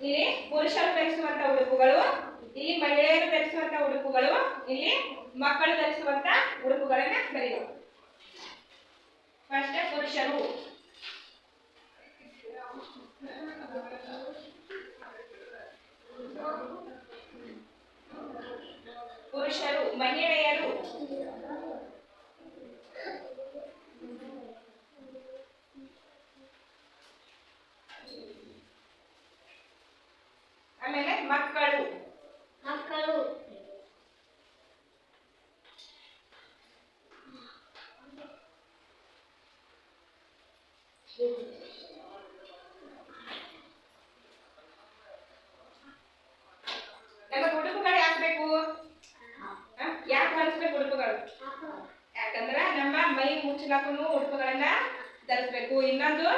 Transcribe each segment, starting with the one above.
ಇಲ್ಲಿ ಪುರುಷರು ಧರಿಸುವಂತ ಉಡುಪುಗಳು, ಇಲ್ಲಿ ಮಹಿಳೆಯರು ಧರಿಸುವಂತ ಉಡುಪುಗಳು, ಇಲ್ಲಿ ಮಕ್ಕಳು ಧರಿಸುವಂತ ಉಡುಪುಗಳನ್ನ ಬರೆಯುವ ಫಸ್ಟ್ ಪುರುಷರು. ಪುರುಷರು, ಮಹಿಳೆಯರು ಆಮೇಲೆ ಮಕ್ಕಳು. ಮಕ್ಕಳು. ನಮಗೆ ಉಡುಪುಗಳು ಯಾಕೆ ಬೇಕು ಯಾಕೆ ಧರಿಸ್ಬೇಕು ಉಡುಪುಗಳು ಯಾಕಂದ್ರ ನಮ್ಮ ಮೈ ಮುಚ್ಚಲಾಕು ಉಡುಪುಗಳನ್ನ ಧರಿಸ್ಬೇಕು. ಇನ್ನೊಂದು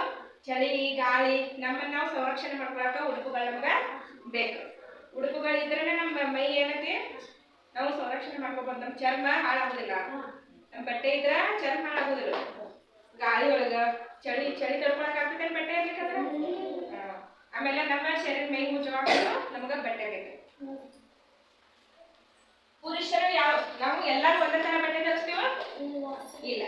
ಚಳಿ ಗಾಳಿ ನಮ್ಮನ್ನ ನಾವು ಸಂರಕ್ಷಣೆ ಮಾಡ್ಕೊಳಕ ಉಡುಪುಗಳು ನಮ್ಗ ಬೇಕು. ಉಡುಪುಗಳು ಇದ್ರೆ ನಮ್ಮ ಮೈ ಏನಕ್ಕೆ? ನಾವು ಸಂರಕ್ಷಣೆ ಮಾಡ್ಕೋಬಹುದು ನಮ್ಮ ಚರ್ಮ ಹಾಳಾಗೋದಿಲ್ಲ. ನಮ್ಮ ಬಟ್ಟೆ ಇದ್ರ ಚರ್ಮ ಹಾಳಾಗೋದಿಲ್ಲ. ಗಾಳಿ ಒಳಗ ಚಳಿ ಚಳಿ ತಡ್ಕೊಳಕ್ ಆಗ್ತದೆ ಬಟ್ಟೆ ಇರ್ಲಿಕ್ಕಂದ್ರೆ. ಆಮೇಲೆ ನಮ್ಮ ಶರೀರ ಮೈ ಮುಚ್ಚಾಕೊಂಡು ನಮಗ ಬಟ್ಟೆ ಬೇಕು. ಪುರುಷರು ಯಾವ ನಾವು ಎಲ್ಲರೂ ಒಂದೇ ತರ ಬಟ್ಟೆ ಧರಿಸ್ತೀವ? ಇಲ್ಲ.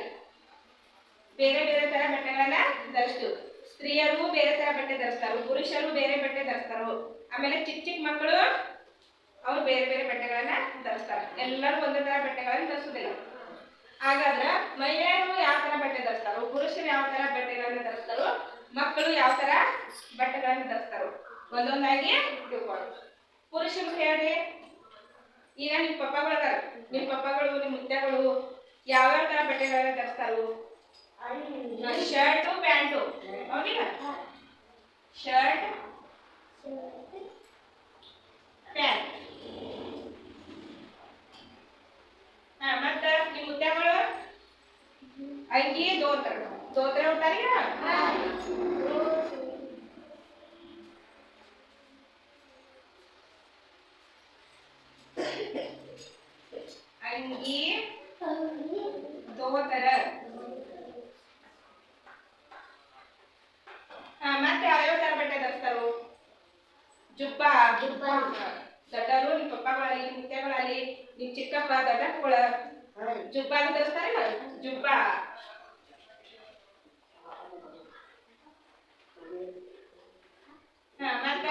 ಬೇರೆ ಬೇರೆ ತರ ಬಟ್ಟೆಗಳನ್ನ ಧರಿಸ್ತೀವಿ. ಸ್ತ್ರೀಯರು ಬೇರೆ ತರ ಬಟ್ಟೆ ಧರಿಸ್ತಾರು ಪುರುಷರು ಬೇರೆ ಬಟ್ಟೆ ಧರಿಸ್ತಾರು. ಆಮೇಲೆ ಚಿಕ್ಕ ಚಿಕ್ಕ ಮಕ್ಕಳು ಅವ್ರು ಬೇರೆ ಬೇರೆ ಬಟ್ಟೆಗಳನ್ನ ಧರಿಸ್ತಾರೆ. ಎಲ್ಲರೂ ಒಂದೇ ತರ ಬಟ್ಟೆಗಳನ್ನ ಧರಿಸೋದಿಲ್ಲ ಹಾಗಾದ್ರೆ ಮಹಿಳೆಯರು ಯಾವ ತರ ಬಟ್ಟೆ ಧರಿಸ್ತಾರೋ ಪುರುಷರು ಯಾವ ತರ ಬಟ್ಟೆಗಳನ್ನ ಧರಿಸ್ತಾರೋ ಮಕ್ಕಳು ಯಾವ ತರ ಬಟ್ಟೆಗಳನ್ನ ಧರಿಸ್ತಾರೋ ಒಂದೊಂದಾಗಿ ತಿಳ್ಕೊಳ್ಳಿ ಪುರುಷರು ಹೇಳಿ ಈಗ ನಿಮ್ಮ ಪಪ್ಪಗಳು ಅದಾರ ನಿಮ್ಮ ಪಪ್ಪಗಳು ನಿಮ್ಮ ಮುತ್ತೆಗಳು ಯಾವ್ಯಾವ ತರ ಬಟ್ಟೆಗಳನ್ನ ಧರಿಸ್ತಾರೋ? Shirt pant. ಹೌದಿಲ್ಲ? ಶರ್ಟ್ ಪ್ಯಾಂಟ್ ಹಾ ಮತ್ತ ನಿಮ್ಮ ಮುತ್ತೆಗಳು ಅಂಗಿ ದೋತ್ರ ದೋತ್ರ ಉಡ್ತಾರೀಗ ಅಂಗಿ ದೋತರ ಜುಬ್ಬ ಜುಬ್ಬ. ದೊಡ್ಡವರು ನಿಮ್ಮ ಪಪ್ಪಗಳಲ್ಲಿ ನಿಮ್ಮ ಮುತ್ತೆಗಳಲ್ಲಿ ನಿಮ್ಮ ಚಿಕ್ಕಪ್ಪ ದೊಡ್ಡಪ್ಪಗಳ ಜುಬ್ಬ ಅಂತ ಧರಿಸ್ತಾರಲ್ಲ ಜುಬ್ಬ ಹಾ ಮತ್ತ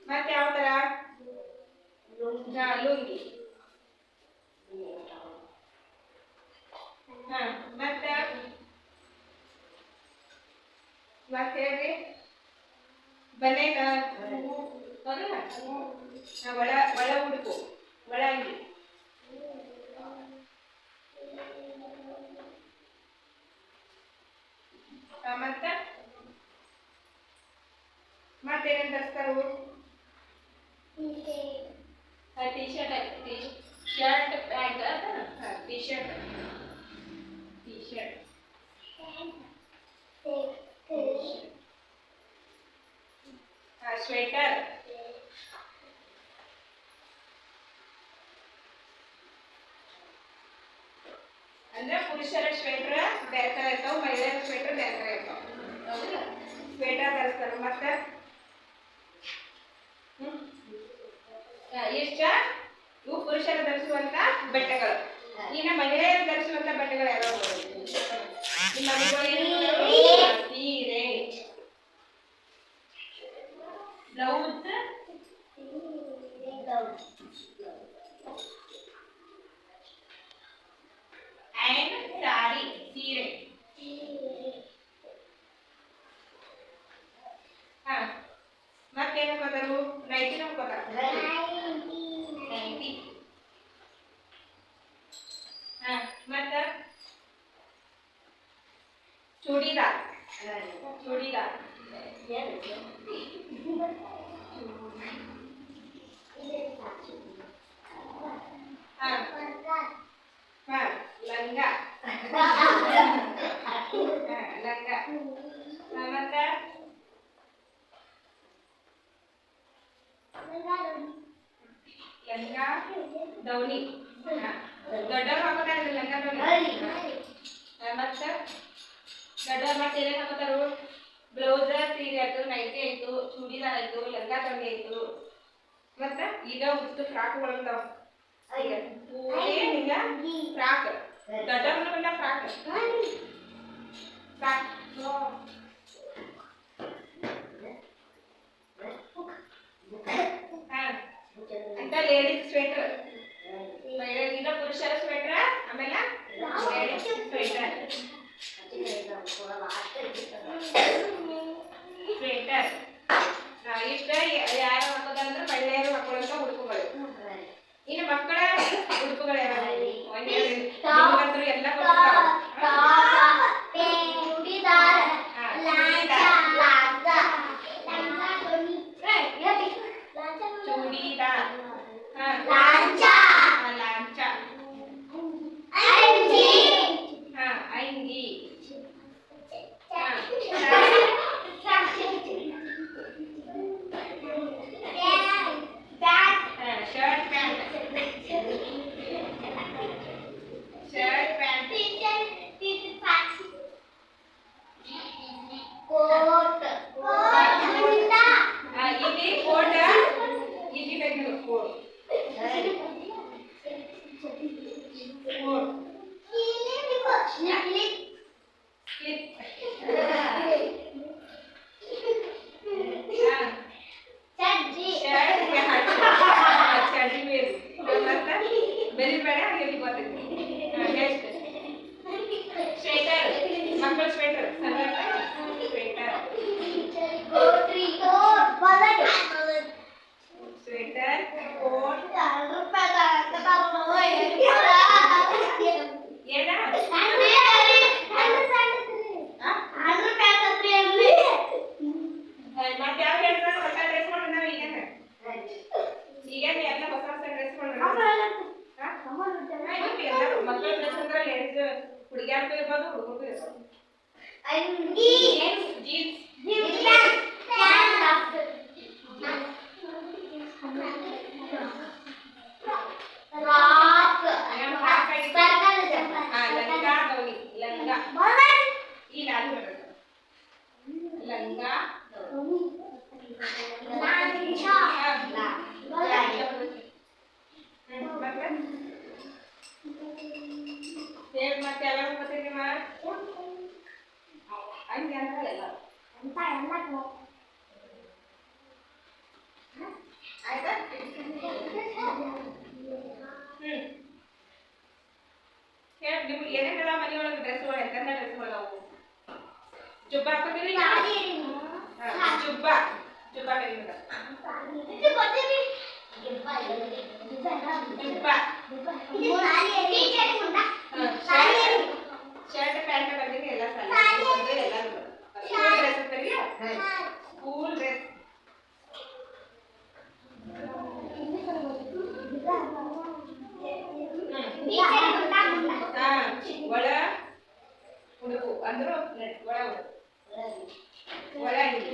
ಮತ್ತೆ ಯಾವ ತರ ಹಾ ಲುಂಗಿ ಹಾ ಮತ್ತ ಮತ್ತೆ ಹೇಳ್ರಿ ಬನೇಕ ಹೌದಲ್ಲ ಹಾ, ಒಳ ಒಳ ಉಡುಪು ಒಳ ಅಂಗಿ ಹಾ, ಮತ್ತ ಮತ್ತೇನೇನು ಧರಿಸ್ತಾರು T shirt T shirt pant T shirt T shirt sweater ಅಂದ್ರೆ ಪುರುಷರ ಸ್ವೆಟರ್ ಬೇರೆ ಥರ ಇರ್ತಾವ, ಮಹಿಳೆಯರ ಸ್ವೆಟರ್ ಬೇರೆ ತರ ಇರ್ತಾವ. ಹೌದಿಲ್ಲ? ಸ್ವೆಟರ್ ಧರಿಸ್ತಾರೆ ಮತ್ತೆ? ಎಷ್ಟ? ಇವು ಪುರುಷರು ಧರಿಸುವಂತ ಬಟ್ಟೆಗಳು. ಇನ್ನ ಮಹಿಳೆಯರು ಧರಿಸುವಂತ ಬಟ್ಟೆಗಳು ಯಾವ್ಯಾವ? ಸೀರೆ ब्लाउज ब्लाउज लहंगा दौनी गड्डर ಲಂಗ ಲಹಂಗಾ ದೌನಿ ಮತ್ತ ಗಡ್ಡರ್ ಮತ್ತೆ ಏನೇನು ಹಾಕೋತಾರು ಬ್ಲೌಸ್ ಸೀರೆ ಆಯ್ತು ನೈಟಿ ಆಯ್ತು ಚೂಡಿದಾರ್ ಆಯ್ತು ಲಂಗ ದೌನಿ ಆಯ್ತು ಮತ್ತ ಈಗ ಉಷ್ಟು ಫ್ರಾಕ್ಗಳಂತಾವ ಹಿಂಗ ಫ್ರಾಕ್ ಗಡ್ಡರ್ ಬಂದ frock frock lady sweater Clip. coba kiri coba coba coba coba coba coba coba coba coba coba coba coba coba coba coba అందరూ వడవు వడండి